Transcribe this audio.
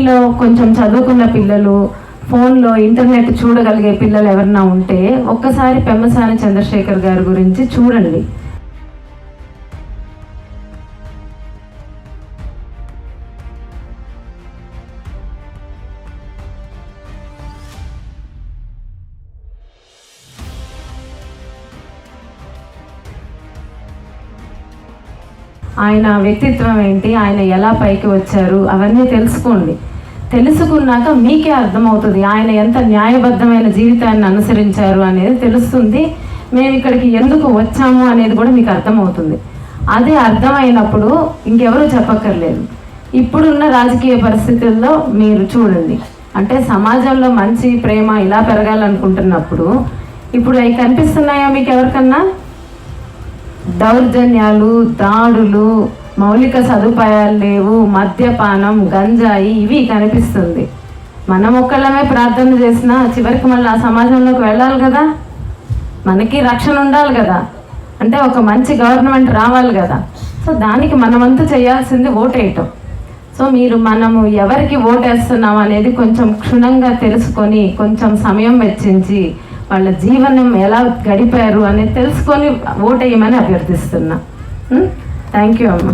మీలో కొంచెం చదువుకున్న పిల్లలు ఫోన్లో ఇంటర్నెట్ చూడగలిగే పిల్లలు ఎవరన్నా ఉంటే ఒక్కసారి పెమ్మసాని చంద్రశేఖర్ గారి గురించి చూడండి. ఆయన వ్యక్తిత్వం ఏంటి? ఆయన ఎలా పైకి వచ్చారు? అవన్నీ తెలుసుకోండి. తెలుసుకున్నాక మీకే అర్థమవుతుంది. ఆయన ఎంత న్యాయబద్ధమైన జీవితాన్ని అనుసరించారు అనేది తెలుస్తుంది. మేము ఇక్కడికి ఎందుకు వచ్చాము అనేది కూడా మీకు అర్థమవుతుంది. అదే అర్థమైనప్పుడు ఇంకెవరూ చెప్పక్కర్లేదు. ఇప్పుడున్న రాజకీయ పరిస్థితుల్లో మీరు చూడండి. అంటే సమాజంలో మంచి ప్రేమ ఇలా పెరగాలనుకుంటున్నప్పుడు ఇప్పుడు అవి కనిపిస్తున్నాయా మీకు ఎవరికన్నా దౌర్జన్యాలు దాడులు మౌలిక సదుపాయాలు లేవు మద్యపానం గంజాయి ఇవి కనిపిస్తుంది. మనం ఒక్కళ్ళమే ప్రార్థన చేసినా చివరికి మళ్ళీ ఆ సమాజంలోకి వెళ్ళాలి కదా? మనకి రక్షణ ఉండాలి కదా? అంటే ఒక మంచి గవర్నమెంట్ రావాలి కదా? సో దానికి మనమంతా చేయాల్సింది ఓటేయటం. సో మీరు మనము ఎవరికి ఓటేస్తున్నాం అనేది కొంచెం క్షుణ్ణంగా తెలుసుకొని కొంచెం సమయం వెచ్చించి వాళ్ళ జీవనం ఎలా గడిపారు అనేది తెలుసుకొని ఓటేయమని అభ్యర్థిస్తున్నా. థ్యాంక్ యూ అమ్మ